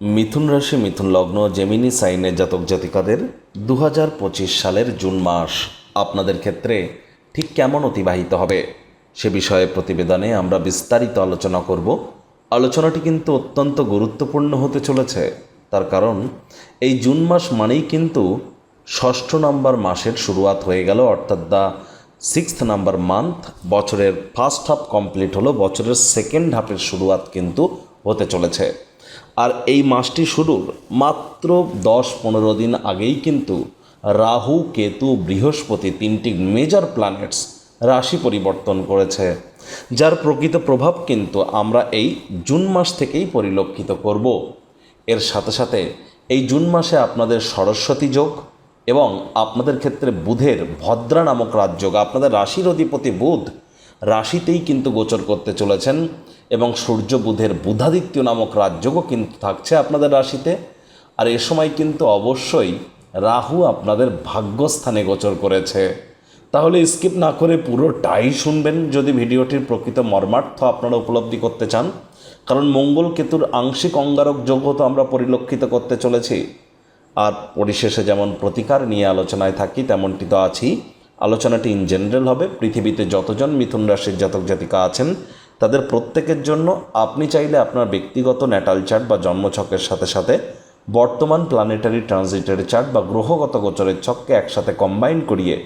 মিথুন রাশি, মিথুন লগ্ন জেমিনি সাইনের জাতক জাতিকাদের দু হাজার পঁচিশ সালের জুন মাস আপনাদের ক্ষেত্রে ঠিক কেমন অতিবাহিত হবে? সে বিষয়ে প্রতিবেদনে আমরা বিস্তারিত আলোচনা করব। আলোচনাটি কিন্তু অত্যন্ত গুরুত্বপূর্ণ হতে চলেছে। তার কারণ, এই জুন মাস মানেই কিন্তু ষষ্ঠ নম্বর মাসের শুরুয়াত হয়ে গেল, অর্থাৎ দ্য সিক্সথ নাম্বার মান্থ বছরের ফার্স্ট হাফ কমপ্লিট হলো, বছরের সেকেন্ড হাফের শুরুয়াত কিন্তু হতে চলেছে। আর এই মাসটি শুরুর মাত্র দশ পনেরো দিন আগেই কিন্তু রাহু, কেতু, বৃহস্পতি তিনটি মেজর প্ল্যানেটস রাশি পরিবর্তন করেছে, যার প্রকৃত প্রভাব কিন্তু আমরা এই জুন মাস থেকেই পরিলক্ষিত করব। এর সাথে সাথে এই জুন মাসে আপনাদের সরস্বতী যোগ এবং আপনাদের ক্ষেত্রে বুধের ভদ্রা নামক রাজযোগ, আপনাদের রাশির অধিপতি বুধ রাশিতেই কিন্তু গোচর করতে চলেছেন এবং সূর্য বুধের বুধাদিত্য নামক রাজযোগও কিন্তু থাকছে আপনাদের রাশিতে। আর এ সময় কিন্তু অবশ্যই রাহু আপনাদের ভাগ্যস্থানে গোচর করেছে। তাহলে স্কিপ না করে পুরোটাই শুনবেন যদি ভিডিওটির প্রকৃত মর্মার্থ আপনারা উপলব্ধি করতে চান। কারণ মঙ্গল কেতুর আংশিক অঙ্গারক যোগ্য তো আমরা পরিলক্ষিত করতে চলেছি। আর পরিশেষে যেমন প্রতিকার নিয়ে আলোচনায় থাকি, তেমনটি তো আছি আলোচনাটি ইন জেনারেল হবে। পৃথিবীতে যতজন মিথুন রাশির জাতক জাতিকা আছেন, তাদের প্রত্যেকের জন্য আপনি চাইলে আপনার ব্যক্তিগত ন্যাটাল চার্ট বা জন্মছকের সাথে সাথে বর্তমান প্ল্যানেটারি ট্রানজিটের চার্ট বা গ্রহগত গোচরের ছককে একসাথে কম্বাইন করিয়ে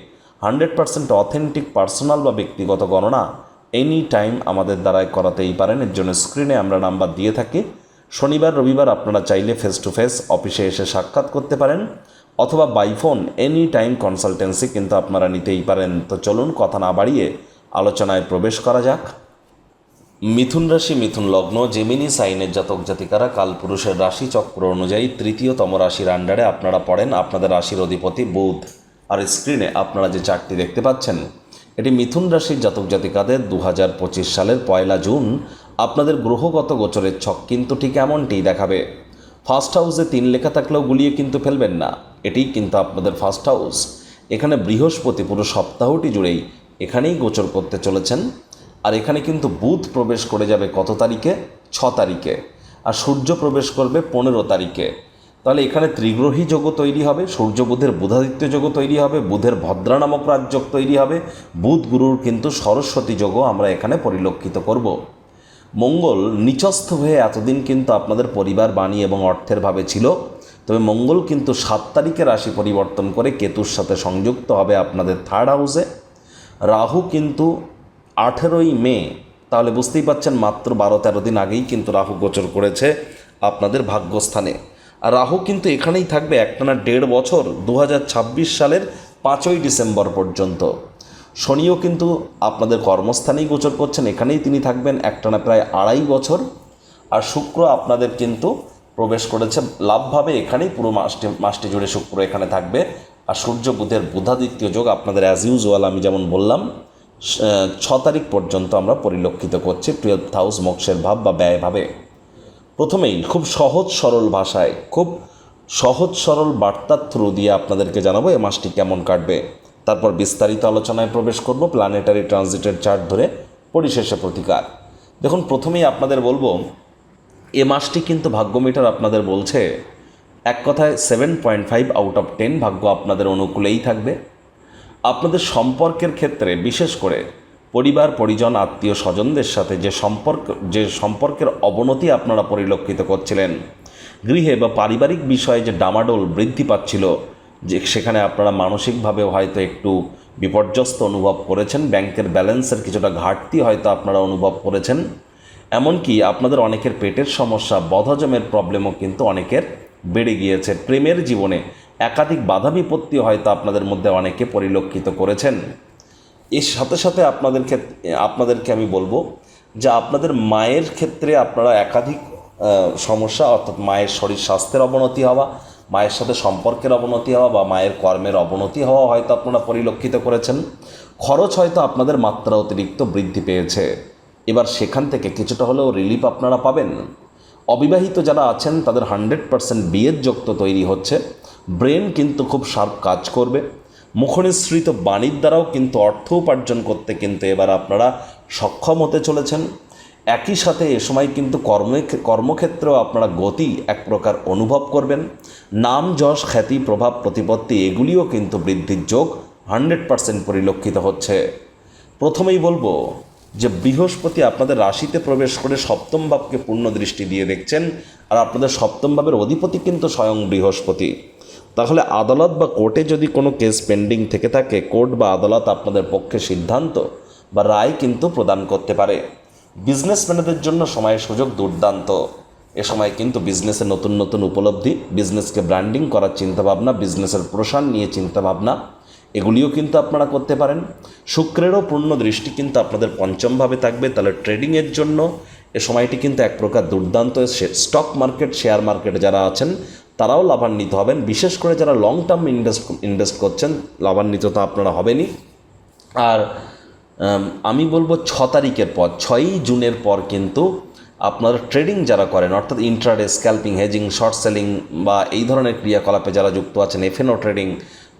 হান্ড্রেড পার্সেন্ট অথেন্টিক পার্সোনাল বা ব্যক্তিগত গণনা এনি টাইম আমাদের দ্বারাই করাতেই পারেন। এর জন্য স্ক্রিনে আমরা নাম্বার দিয়ে থাকি। শনিবার, রবিবার আপনারা চাইলে ফেস টু ফেস অফিসে এসে সাক্ষাৎ করতে পারেন। অথবা by phone any time consultancy কিন্তু আপনারা নিতেই পারেন। তো চলুন কথা না বাড়িয়ে আলোচনায় প্রবেশ করা যাক। মিথুন রাশি, মিথুন লগ্ন জেমিনি সাইনের জাতক জাতিকারা কালপুরুষের রাশি চক্র অনুযায়ী তৃতীয়তম রাশির আন্ডারে আপনারা পড়েন। আপনাদের রাশির অধিপতি বুধ। আর স্ক্রিনে আপনারা যে চারটি দেখতে পাচ্ছেন, এটি মিথুন রাশির জাতক জাতিকাদের দু হাজার পঁচিশ সালের পয়লা জুন। আপনাদের গ্রহগত গোচরের ছক কিন্তু ঠিক এমনটি দেখাবে। ফার্স্ট হাউসে তিন লেখা থাকলেও গুলিয়ে কিন্তু ফেলবেন না। এটিই কিন্তু আপনাদের ফার্স্ট হাউস এখানে বৃহস্পতি পুরো সপ্তাহটি জুড়েই এখানেই গোচর করতে চলেছেন। আর এখানে কিন্তু বুধ প্রবেশ করে যাবে কত তারিখে? ছ তারিখে। আর সূর্য প্রবেশ করবে পনেরো তারিখে। তাহলে এখানে ত্রিগ্রহী যোগও তৈরি হবে, সূর্য বুধের বুধাদিত্য যোগও তৈরি হবে, বুধের ভদ্রা নামক রাজযোগ তৈরি হবে, বুধ গুরুর কিন্তু সরস্বতী যোগও আমরা এখানে পরিলক্ষিত করব। মঙ্গল নিচস্থ হয়ে এতদিন কিন্তু আপনাদের পরিবার, বাণী এবং অর্থের ভাবে ছিল। তবে মঙ্গল কিন্তু সাত তারিখে রাশি পরিবর্তন করে কেতুর সাথে সংযুক্ত হবে আপনাদের থার্ড হাউসে রাহু কিন্তু আঠেরোই মে, তাহলে বুঝতেই পাচ্ছেন মাত্র বারো তেরো দিন আগেই কিন্তু রাহু গোচর করেছে আপনাদের ভাগ্যস্থানে। আর রাহু কিন্তু এখানেই থাকবে একটানা দেড় বছর দু হাজার ছাব্বিশ সালের পাঁচই ডিসেম্বর পর্যন্ত। শনিও কিন্তু আপনাদের কর্মস্থানেই গোচর করছেন। এখানেই তিনি থাকবেন একটানা প্রায় আড়াই বছর। আর শুক্র আপনাদের কিন্তু প্রবেশ করেছে। লাভভাবে এখানেই পুরো মাসটি মাসটি জুড়ে শুক্র এখানে থাকবে। আর সূর্য, বুধের বুধাদিত্য যোগ আপনাদের অ্যাজ ইউজুয়াল আমি যেমন বললাম ছ তারিখ পর্যন্ত আমরা পরিলক্ষিত করছি টুয়েলভ হাউস মোক্ষের ভাব বা ব্যয়ভাবে। প্রথমেই খুব সহজ সরল ভাষায়, খুব সহজ সরল বার্তার থ্রু দিয়ে আপনাদেরকে জানাব এ মাসটি কেমন কাটবে। তারপর বিস্তারিত আলোচনায় প্রবেশ করব প্ল্যানেটারি ট্রানজিটের চার্ট ধরে পরিশেষে প্রতিকার। দেখুন, প্রথমেই আপনাদের বলব, এ মাসটি কিন্তু ভাগ্য মিটার আপনাদের বলছে, এক কথায় seven point five out of ten ভাগ্য আপনাদের অনুকূলেই থাকবে। আপনাদের সম্পর্কের ক্ষেত্রে, বিশেষ করে পরিবার, পরিজন, আত্মীয়, স্বজনদের সাথে যে সম্পর্ক, যে সম্পর্কের অবনতি আপনারা পরিলক্ষিত করছিলেন, গৃহে বা পারিবারিক বিষয়ে যে ডামাডোল বৃদ্ধি পাচ্ছিল যে সেখানে আপনারা মানসিকভাবেও হয়তো একটু বিপর্যস্ত অনুভব করেছেন, ব্যাংকের ব্যালেন্সের কিছুটা ঘাটতি হয়তো আপনারা অনুভব করেছেন। এমনকি আপনাদের অনেকের পেটের সমস্যা, বদহজমের প্রবলেমও কিন্তু অনেকের বেড়ে গিয়েছে। প্রেমের জীবনে একাধিক বাধা বিপত্তি হয়তো আপনাদের মধ্যে অনেকে পরিলক্ষিত করেছেন। এর সাথে সাথে আপনাদের ক্ষেত্রে আপনাদেরকে আমি বলব যে আপনাদের মায়ের ক্ষেত্রে আপনারা একাধিক সমস্যা অর্থাৎ মায়ের শরীর স্বাস্থ্যের অবনতি হওয়া মায়ের সাথে সম্পর্কের অবনতি হওয়া বা মায়ের কর্মের অবনতি হওয়া হয়তো আপনারা পরিলক্ষিত করেছেন। খরচ হয়তো আপনাদের মাত্রা অতিরিক্ত বৃদ্ধি পেয়েছে। এবার সেখান থেকে কিছুটা হলেও রিলিফ আপনারা পাবেন। অবিবাহিত যারা আছেন, তাদের হান্ড্রেড পার্সেন্ট বিয়ের যোগ তো তৈরি হচ্ছে। ব্রেন কিন্তু খুব শার্প কাজ করবে। মুখনিসৃত বাণীর দ্বারাও কিন্তু অর্থ উপার্জন করতে কিন্তু এবার আপনারা সক্ষম হতে চলেছেন। একই সাথে এ সময় কিন্তু কর্মে কর্মক্ষেত্রেও আপনারা গতি এক প্রকার অনুভব করবেন। নাম, যশ, খ্যাতি, প্রভাব, প্রতিপত্তি এগুলিও কিন্তু বৃদ্ধির যোগ হান্ড্রেড পারসেন্ট পরিলক্ষিত হচ্ছে। প্রথমেই বলব যে বৃহস্পতি আপনাদের রাশিতে প্রবেশ করে সপ্তম ভাবকে পূর্ণ দৃষ্টি দিয়ে দেখছেন আর আপনাদের সপ্তম ভাবের অধিপতি কিন্তু স্বয়ং বৃহস্পতি। তাহলে আদালত বা কোর্টে যদি কোনো কেস পেন্ডিং থেকে থাকে, কোর্ট বা আদালত আপনাদের পক্ষে সিদ্ধান্ত বা রায় কিন্তু প্রদান করতে পারে। বিজনেসম্যানদের জন্য সময় সুযোগ দুর্দান্ত। এ সময় কিন্তু বিজনেসে নতুন নতুন উপলব্ধি, বিজনেসকে ব্র্যান্ডিং করার চিন্তাভাবনা, বিজনেসের প্রসার নিয়ে চিন্তাভাবনা, এগুলিও কিন্তু আপনারা করতে পারেন। শুক্রেরও পূর্ণ দৃষ্টি কিন্তু আপনাদের পঞ্চমভাবে থাকবে। তাহলে ট্রেডিংয়ের জন্য এ সময়টি কিন্তু এক প্রকার দুর্দান্ত। স্টক মার্কেট শেয়ার মার্কেটে যারা আছেন, তারাও লাভান্বিত হবেন। বিশেষ করে যারা লং টার্ম ইনভেস্ট ইনভেস্ট করছেন লাভান্বিত তো আপনারা হবেনই। আর আমি বলব ছ তারিখের পর, ছয়ই জুনের পর কিন্তু আপনার ট্রেডিং যারা করেন, অর্থাৎ intraday scalping hedging short selling বা এই ধরনের ক্রিয়াকলাপে যারা যুক্ত আছেন এফএনও ট্রেডিং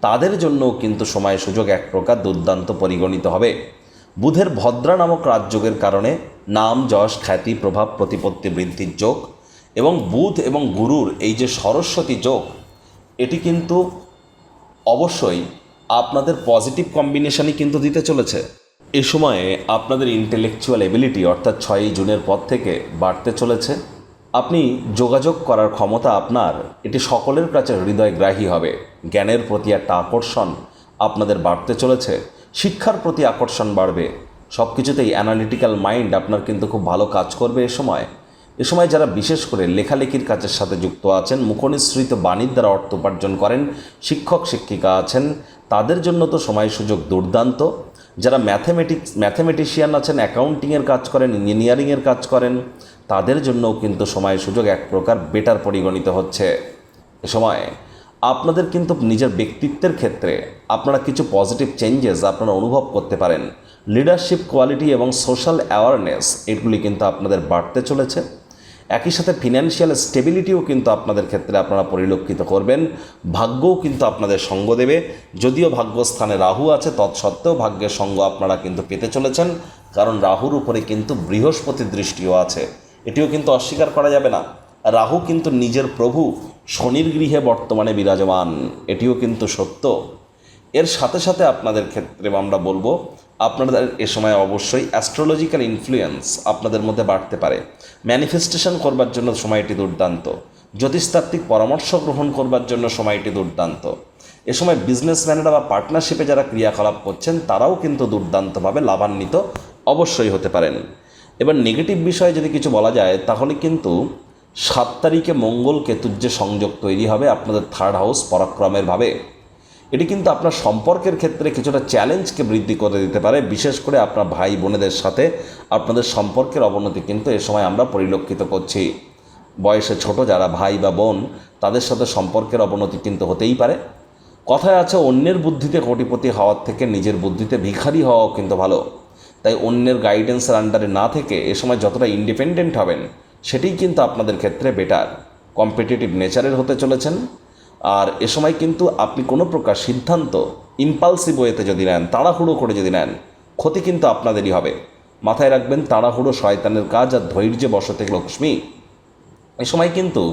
তাদের জন্যও কিন্তু সময় সুযোগ এক প্রকার দুর্দান্ত পরিগণিত হবে। বুধের ভদ্রা নামক রাজযোগের কারণে নাম, যশ, খ্যাতি, প্রভাব, প্রতিপত্তি বৃদ্ধির যোগ এবং বুধ এবং গুরুর এই যে সরস্বতী যোগ, এটি কিন্তু অবশ্যই আপনাদের পজিটিভ কম্বিনেশনই কিন্তু দিতে চলেছে। এ সময়ে আপনাদের ইন্টেলেকচুয়াল এবিলিটি অর্থাৎ ছয়ই জুনের পর থেকে বাড়তে চলেছে। আপনি যোগাযোগ করার ক্ষমতা আপনার, এটি সকলের কাছে হৃদয়গ্রাহী হবে। জ্ঞানের প্রতি একটা আকর্ষণ আপনাদের বাড়তে চলেছে। শিক্ষার প্রতি আকর্ষণ বাড়বে। সব কিছুতেই অ্যানালিটিক্যাল মাইন্ড আপনার কিন্তু খুব ভালো কাজ করবে এ সময়। এ সময় যারা বিশেষ করে লেখালেখির কাজের সাথে যুক্ত আছেন, মুখনিসৃত বাণীর দ্বারা অর্থ উপার্জন করেন, শিক্ষক, শিক্ষিকা আছেন, তাদের জন্য তো সময় সুযোগ দুর্দান্ত। যারা ম্যাথমেটিক্স ম্যাথমেটিশিয়ান আছেন অ্যাকাউন্টিংয়ের কাজ করেন ইঞ্জিনিয়ারিংয়ের কাজ করেন, তাদের জন্যও কিন্তু সময় সুযোগ এক প্রকার বেটার পরিগণিত হচ্ছে। এ সময় আপনাদের কিন্তু নিজের ব্যক্তিত্বের ক্ষেত্রে আপনারা কিছু পজিটিভ চেঞ্জেস আপনারা অনুভব করতে পারেন। লিডারশিপ কোয়ালিটি এবং সোশ্যাল অ্যাওয়ারনেস এগুলি কিন্তু আপনাদের বাড়তে চলেছে। একই সাথে ফিনান্সিয়াল স্টেবিলিটিও কিন্তু আপনাদের ক্ষেত্রে আপনারা পরিলক্ষিত করবেন। ভাগ্যও কিন্তু আপনাদের সঙ্গ দেবে। যদিও ভাগ্যস্থানে রাহু আছে, তৎসত্ত্বেও ভাগ্যের সঙ্গ আপনারা কিন্তু পেতে চলেছেন। কারণ রাহুর উপরে কিন্তু বৃহস্পতির দৃষ্টিও আছে। এটিও কিন্তু অস্বীকার করা যাবে না। রাহু কিন্তু নিজের প্রভু, শনির গৃহে বর্তমানে বিরাজমান। এটিও কিন্তু সত্য। এর সাথে সাথে আপনাদের ক্ষেত্রে আমরা বলব, আপনাদের এ সময় অবশ্যই অ্যাস্ট্রোলজিক্যাল ইনফ্লুয়েন্স আপনাদের মধ্যে বাড়তে পারে। ম্যানিফেস্টেশন করবার জন্য সময়টি দুর্দান্ত। জ্যোতিষতাত্ত্বিক পরামর্শ গ্রহণ করবার জন্য সময়টি দুর্দান্ত। এ সময় বিজনেসম্যানেরা বা পার্টনারশিপে যারা ক্রিয়াকলাপ করছেন, তারাও কিন্তু দুর্দান্তভাবে লাভান্বিত অবশ্যই হতে পারেন। এবার নেগেটিভ বিষয়ে যদি কিছু বলা যায়, তাহলে কিন্তু সাত তারিখে মঙ্গল কেতুর যে সংযোগ তৈরি হবে, আপনাদের থার্ড হাউস পরাক্রমের ভাবে। এটি কিন্তু আপনার সম্পর্কের ক্ষেত্রে কিছুটা চ্যালেঞ্জকে বৃদ্ধি করে দিতে পারে। বিশেষ করে আপনার ভাই বোনেদের সাথে আপনাদের সম্পর্কের অবনতি কিন্তু এ সময় আমরা পরিলক্ষিত করছি। বয়সে ছোট যারা ভাই বা বোন, তাদের সাথে সম্পর্কের অবনতি কিন্তু হতেই পারে। কথায় আছে, অন্যের বুদ্ধিতে কোটিপতি হওয়ার থেকে নিজের বুদ্ধিতে ভিখারি হওয়াও কিন্তু ভালো। তাই অন্যের গাইডেন্সের আন্ডারে না থেকে এ সময় যতটা ইন্ডিপেন্ডেন্ট হবেন, সেটিই কিন্তু আপনাদের ক্ষেত্রে বেটার কম্পিটিটিভ নেচারের হতে চলেছেন। আর এ সময় কিন্তু আপনি কোনো প্রকার সিদ্ধান্ত ইম্পালসিভ ওয়েতে যদি নেন, তাড়াহুড়ো করে যদি নেন, ক্ষতি কিন্তু আপনাদেরই হবে। মাথায় রাখবেন, তাড়াহুড়ো শয়তানের কাজ আর ধৈর্য বসতে লক্ষ্মী। এ সময় কিন্তু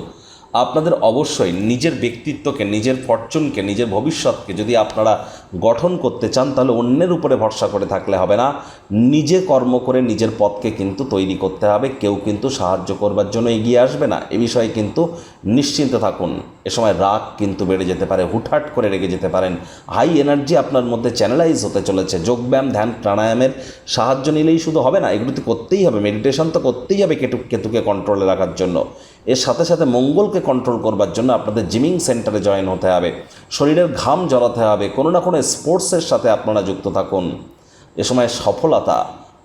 আপনাদের অবশ্যই নিজের ব্যক্তিত্বকে, নিজের ফরচুনকে নিজের ভবিষ্যৎকে যদি আপনারা গঠন করতে চান, তাহলে অন্যের উপরে ভরসা করে থাকলে হবে না। নিজে কর্ম করে নিজের পথকে কিন্তু তৈরি করতে হবে। কেউ কিন্তু সাহায্য করবার জন্য এগিয়ে আসবে না। এ বিষয়ে কিন্তু নিশ্চিন্ত থাকুন। এ সময় রাগ কিন্তু বেড়ে যেতে পারে, হুটহাট করে রেগে যেতে পারেন। হাই এনার্জি আপনার মধ্যে চ্যানেলাইজ হতে চলেছে। যোগব্যায়াম, ধ্যান, প্রাণায়ামের সাহায্য নিলেই শুধু হবে না, এগুলো তো করতেই হবে। মেডিটেশন তো করতেই হবে কেতু কেতুকে কন্ট্রোলে রাখার জন্য। এর সাথে সাথে মঙ্গলকে কন্ট্রোল করবার জন্য আপনাদের জিমিং সেন্টারে জয়েন হতে হবে। শরীরের ঘাম জড়াতে হবে। কোনো না কোনো স্পোর্টসের সাথে আপনারা যুক্ত থাকুন। এ সময় সফলতা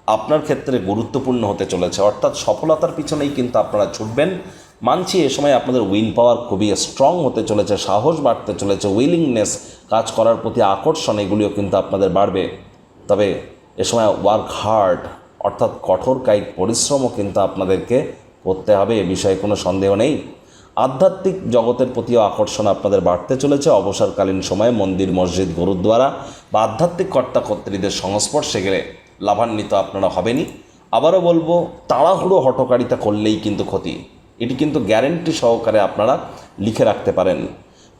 আপনার ক্ষেত্রে গুরুত্বপূর্ণ হতে চলেছে। অর্থাৎ সফলতার পিছনেই কিন্তু আপনারা ছুটবেন। মানছি এ সময় আপনাদের উইন পাওয়ার খুবই স্ট্রং হতে চলেছে। সাহস বাড়তে চলেছে। উইলিংনেস কাজ করার প্রতি আকর্ষণ এগুলিও কিন্তু আপনাদের বাড়বে। তবে এ সময় ওয়ার্ক হার্ড অর্থাৎ কঠোর কায়িক পরিশ্রমও কিন্তু আপনাদেরকে করতে হবে, এ বিষয়ে কোনো সন্দেহ নেই। আধ্যাত্মিক জগতের প্রতিও আকর্ষণ আপনাদের বাড়তে চলেছে। অবসরকালীন সময়ে মন্দির, মসজিদ, গুরুদ্বারা বা আধ্যাত্মিক কর্তা কর্ত্রীদের সংস্পর্শে গেলে লাভান্বিত আপনারা হবেনই। আবারও বলব, তাড়াহুড়ো হটকারিতা করলেই কিন্তু ক্ষতি। এটি কিন্তু গ্যারেন্টি সহকারে আপনারা লিখে রাখতে পারেন।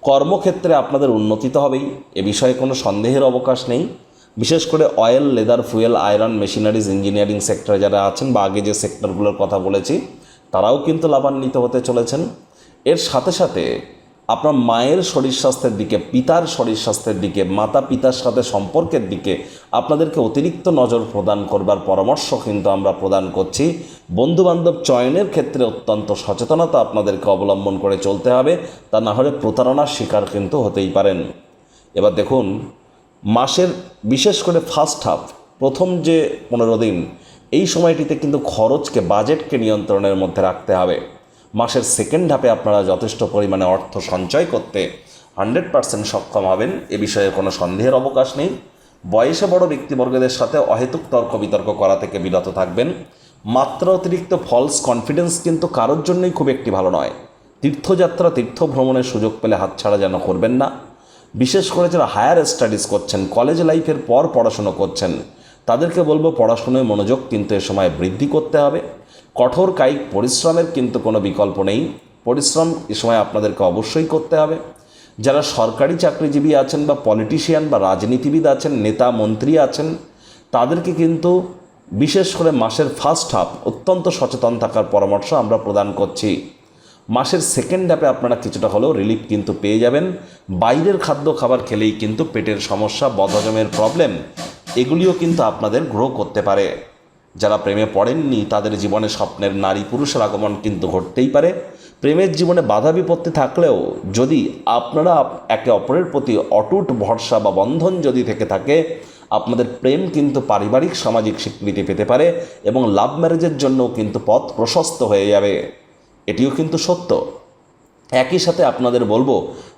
কর্মক্ষেত্রে আপনাদের উন্নতি তো হবেই, এ বিষয়ে কোনো সন্দেহের অবকাশ নেই। বিশেষ করে oil, leather, fuel, iron, machineries, engineering সেক্টরে যারা আছেন বা আগে যে সেক্টরগুলোর কথা বলেছি তারাও কিন্তু লাভান্বিত হতে চলেছেন। এর সাথে সাথে আপনার মায়ের শরীর স্বাস্থ্যের দিকে, পিতার শরীর স্বাস্থ্যের দিকে, মাতা পিতার সাথে সম্পর্কের দিকে আপনাদেরকে অতিরিক্ত নজর প্রদান করবার পরামর্শ কিন্তু আমরা প্রদান করছি। বন্ধুবান্ধব চয়নের ক্ষেত্রে অত্যন্ত সচেতনতা আপনাদেরকে অবলম্বন করে চলতে হবে, তা না হলে প্রতারণার শিকার কিন্তু হতেই পারেন। এবার দেখুন, মাসের বিশেষ করে ফার্স্ট হাফ প্রথম যে পনেরো দিন এই সময়টিতে কিন্তু খরচকে, বাজেটকে নিয়ন্ত্রণের মধ্যে রাখতে হবে। মাসের সেকেন্ড হাফে আপনারা যথেষ্ট পরিমাণে অর্থ সঞ্চয় করতে হান্ড্রেড পার্সেন্ট সক্ষম হবেন। এ বিষয়ে কোনো সন্দেহের অবকাশ নেই। বয়সে বড় ব্যক্তিবর্গদের সাথে অহেতুক তর্ক বিতর্ক করা থেকে বিরত থাকবেন। মাত্রা অতিরিক্ত ফলস কনফিডেন্স কিন্তু কারোর জন্যই খুব একটি ভালো নয়। তীর্থযাত্রা তীর্থ ভ্রমণের সুযোগ পেলে হাতছাড়া যেন করবেন না। বিশেষ করে যারা হায়ার স্টাডিজ করছেন কলেজ লাইফের পর পড়াশুনো করছেন তাদেরকে বলব পড়াশুনোয় মনোযোগ কিন্তু এ সময় বৃদ্ধি করতে হবে। কঠোর কায়িক পরিশ্রমের কিন্তু কোনো বিকল্প নেই। পরিশ্রম এ সময় আপনাদেরকে অবশ্যই করতে হবে। যারা সরকারি চাকরিজীবী আছেন বা পলিটিশিয়ান বা রাজনীতিবিদ আছেন, নেতা, মন্ত্রী আছেন, তাদেরকে কিন্তু বিশেষ করে মাসের ফার্স্ট হাফ অত্যন্ত সচেতন থাকার পরামর্শ আমরা প্রদান করছি। মাসের সেকেন্ড হাফে আপনারা কিছুটা হলেও রিলিফ কিন্তু পেয়ে যাবেন। বাইরের খাদ্য খাবার খেলেই কিন্তু পেটের সমস্যা, বদহজমের প্রবলেম এগুলিও কিন্তু আপনাদের গ্রো করতে পারে। যারা প্রেমে পড়েননি, তাদের জীবনে স্বপ্নের নারী পুরুষের আগমন কিন্তু ঘটতেই পারে। প্রেমের জীবনে বাধা বিপত্তি থাকলেও যদি আপনারা একে অপরের প্রতি অটুট ভরসা বা বন্ধন যদি থেকে থাকে, আপনাদের প্রেম কিন্তু পারিবারিক, সামাজিক স্বীকৃতি পেতে পারে এবং লাভ ম্যারেজের জন্যও কিন্তু পথ প্রশস্ত হয়ে যাবে। এটিও কিন্তু সত্য। একই সাথে আপনাদের বলব,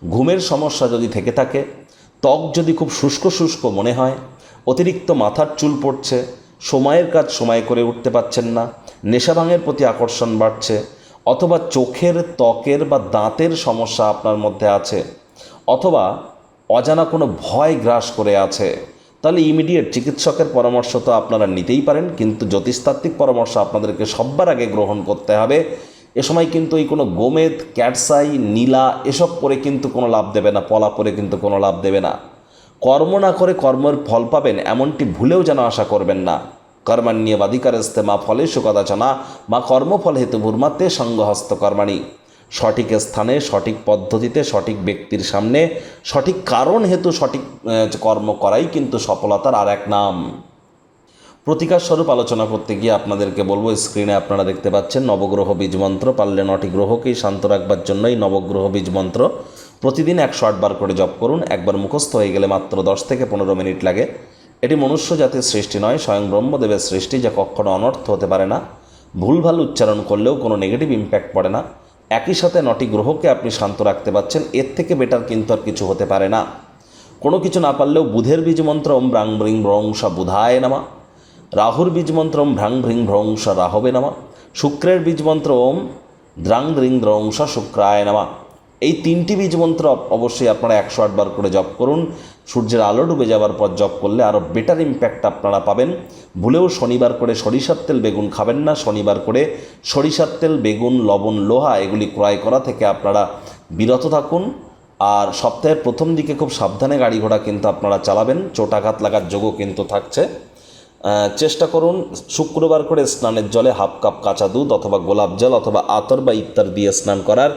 ঘুমের সমস্যা যদি থেকে থাকে, ত্বক যদি খুব শুষ্ক শুষ্ক মনে হয় অতিরিক্ত মাথার চুল পড়ছে, সময়ের কাজ সময় করে উঠতে পারছেন না নেশাভাঙের প্রতি আকর্ষণ বাড়ছে, অথবা চোখের ত্বকের বা দাঁতের সমস্যা আপনার মধ্যে আছে, অথবা অজানা কোনো ভয় গ্রাস করে আছে। তাহলে ইমিডিয়েট চিকিৎসকের পরামর্শ তো আপনারা নিতেই পারেন, কিন্তু জ্যোতিষতাত্ত্বিক পরামর্শ আপনাদেরকে সব্বার আগে গ্রহণ করতে হবে। এ সময় কিন্তু এই কোনো গোমেদ, ক্যাটসাই, নীলা, এসব করে কিন্তু কোনো লাভ দেবে না, পলা পরে কিন্তু কোনো লাভ দেবে না। কর্ম না করে কর্মের ফল পাবেন, এমনটি ভুলেও যেন আশা করবেন না। কর্মাণ্যে বাদিকারস্তে মা ফলে সুকদাচনা মা কর্মফল হেতু ভূর্মাতে সঙ্গহস্ত কর্মাণী। সঠিক স্থানে, সঠিক পদ্ধতিতে, সঠিক ব্যক্তির সামনে, সঠিক কারণ হেতু সঠিক কর্ম করাই কিন্তু সফলতার আর এক নাম। প্রতিকার স্বরূপ আলোচনা করতে গিয়ে আপনাদেরকে বলব, স্ক্রিনে আপনারা দেখতে পাচ্ছেন নবগ্রহ বীজ মন্ত্র পারলে নটি গ্রহকেই শান্ত রাখবার জন্যই নবগ্রহ বীজ মন্ত্র প্রতিদিন একশো আটবার করে জপ করুন, একবার মুখস্থ হয়ে গেলে মাত্র দশ থেকে পনেরো মিনিট লাগে। এটি মনুষ্য জাতির সৃষ্টি নয়, স্বয়ং ব্রহ্মদেবের সৃষ্টি যা কখনো অনর্থ হতে পারে না। ভুলভাল উচ্চারণ করলেও কোনো নেগেটিভ ইম্প্যাক্ট পড়ে না। একই সাথে নটি গ্রহকে আপনি শান্ত রাখতে পারছেন, এর থেকে বেটার কিন্তু আর কিছু হতে পারে না। কোনো কিছু না পারলেও বুধের বীজ মন্ত্র ওম ব্রাং ব্রিং ভ্রংসা বুধায় নামা। রাহুর বীজ মন্ত্র ওম ভ্রাং ভ্রিং ভ্রংস রাহবে নামা। শুক্রের বীজ মন্ত্র ওম দ্রাং দ্রিং দ্রংস শুক্রায় নামা। এই তিনটি বীজ মন্ত্র অবশ্যই আপনারা একশো আটবার করে জপ করুন। সূর্যের আলো ডুবে যাওয়ার পর জপ করলে আরও বেটার ইম্প্যাক্ট আপনারা পাবেন। ভুলেও শনিবার করে সরিষার তেল বেগুন খাবেন না। শনিবার করে সরিষার তেল, বেগুন, লবণ, লোহা এগুলি ক্রয় করা থেকে আপনারা বিরত থাকুন। আর সপ্তাহের প্রথম দিকে খুব সাবধানে গাড়ি ঘোড়া কিন্তু আপনারা চালাবেন। চোটাঘাত লাগার যোগও কিন্তু থাকছে। চেষ্টা করুন শুক্রবার করে স্নানের জলে হাফ কাপ কাঁচা দুধ অথবা গোলাপ জল অথবা আতর বা ইত্যার দিয়ে স্নান করার।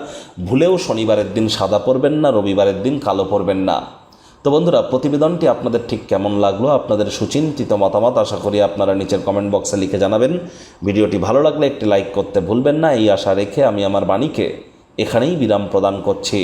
ভুলেও শনিবারের দিন সাদা পরবেন না, রবিবারের দিন কালো পরবেন না। তো বন্ধুরা, প্রতিবেদনটি আপনাদের ঠিক কেমন লাগল? আপনাদের সুচিন্তিত মতামত আশা করি আপনারা নিচের কমেন্ট বক্সে লিখে জানাবেন। ভিডিওটি ভালো লাগলে একটি লাইক করতে ভুলবেন না। এই আশা রেখে আমি আমার বাণীকে এখানেই বিরাম প্রদান করছি।